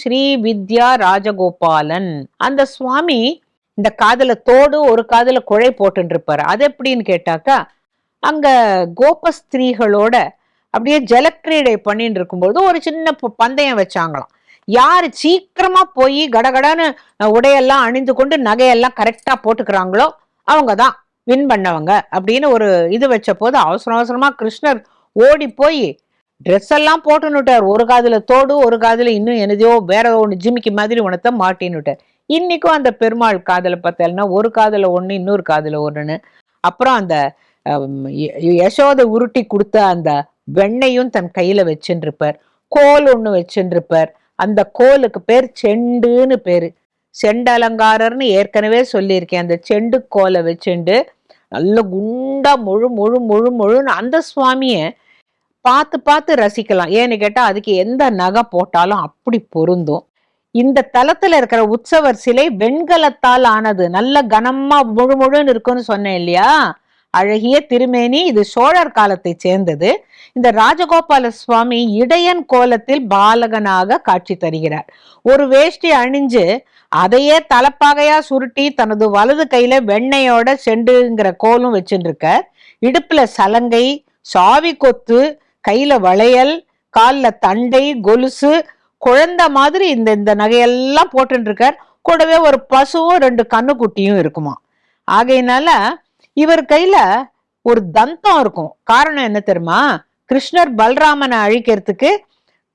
ஸ்ரீ வித்யா ராஜகோபாலன். அந்த சுவாமி இந்த காதல தோடு ஒரு காதல குழை போட்டுட்டு இருப்பாரு அது எப்படின்னு கேட்டாக்கா அங்க கோபஸ்திரீகளோட அப்படியே ஜலக்கிரீடை பண்ணிட்டு இருக்கும்போது ஒரு சின்ன பந்தயம் வச்சாங்களாம். யார் சீக்கிரமா போய் கடகடன்னு உடையெல்லாம் அணிந்து கொண்டு நகையெல்லாம் கரெக்டா போட்டுக்கிறாங்களோ அவங்க தான் வின் பண்ணவங்க அப்படின்னு ஒரு இது வச்ச போது அவசர அவசரமா கிருஷ்ணர் ஓடி போய் ட்ரெஸ் எல்லாம் போட்டுன்னுட்டார். ஒரு காதில் தோடு ஒரு காதில் இன்னும் என்னதையோ வேற ஒன்று ஜிமிக்கி மாதிரி உனத்த மாட்டின்னுட்டார். இன்னைக்கும் அந்த பெருமாள் காதில் பார்த்தேன்னா ஒரு காதில் ஒன்று இன்னொரு காதில் ஒன்றுன்னு அப்புறம் அந்த யசோதை உருட்டி கொடுத்த அந்த வெண்ணையும் தன் கையில் வச்சுருப்பார் கோல் ஒன்று வச்சுருப்பார் அந்த கோலுக்கு பேர் செண்டுன்னு பேர். செண்டு அலங்காரர்னு ஏற்கனவே சொல்லியிருக்கேன். அந்த செண்டு கோலை வச்சுண்டு நல்ல குண்டா முழு முழு முழு முழுன்னு அந்த சுவாமியை பார்த்து பார்த்து ரசிக்கலாம். ஏன்னு கேட்டால் அதுக்கு எந்த நகை போட்டாலும் அப்படி பொருந்தும். இந்த தலத்துல இருக்கிற உற்சவர் சிலை வெண்கலத்தால் ஆனது. நல்ல கனமா முழு முழுன்னு இருக்குன்னு சொன்னேன் இல்லையா? அழகிய திருமேனி இது சோழர் காலத்தை சேர்ந்தது. இந்த ராஜகோபால சுவாமி இடையன் கோலத்தில் பாலகனாக காட்சி தருகிறார். ஒரு வேஷ்டி அணிஞ்சு அதையே தலப்பாகையா சுருட்டி தனது வலது கையில வெண்ணையோட செண்டுங்கிற கோலும் வச்சுட்டு இடுப்புல சலங்கை சாவி கொத்து கையில வளையல் காலில் தண்டை கொலுசு குழந்தை மாதிரி இந்த இந்த நகையெல்லாம் போட்டுட்டு இருக்கார் கூடவே ஒரு பசுவும் ரெண்டு கண்ணுக்குட்டியும் இருக்குமா. ஆகையினால இவர் கையில ஒரு தந்தம் இருக்கும். காரணம் என்ன தெரியுமா? கிருஷ்ணர் பல்ராமனை அழிக்கிறதுக்கு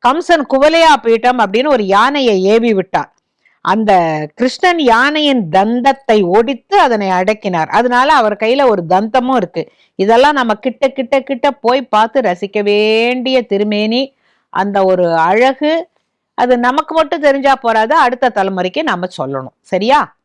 கம்சன் குவலையா பீட்டம் அப்படின்னு ஒரு யானையை ஏவி விட்டார். அந்த கிருஷ்ணன் யானையின் தந்தத்தை ஒடித்து அதனை அடக்கினார். அதனால அவர் கையில ஒரு தந்தமும் இருக்கு. இதெல்லாம் நம்ம கிட்ட கிட்ட கிட்ட போய் பார்த்து ரசிக்க வேண்டிய திருமேனி அந்த ஒரு அழகு அது நமக்கு மட்டும் தெரிஞ்சா போறாது அடுத்த தலைமுறைக்கு நம்ம சொல்லணும். சரியா?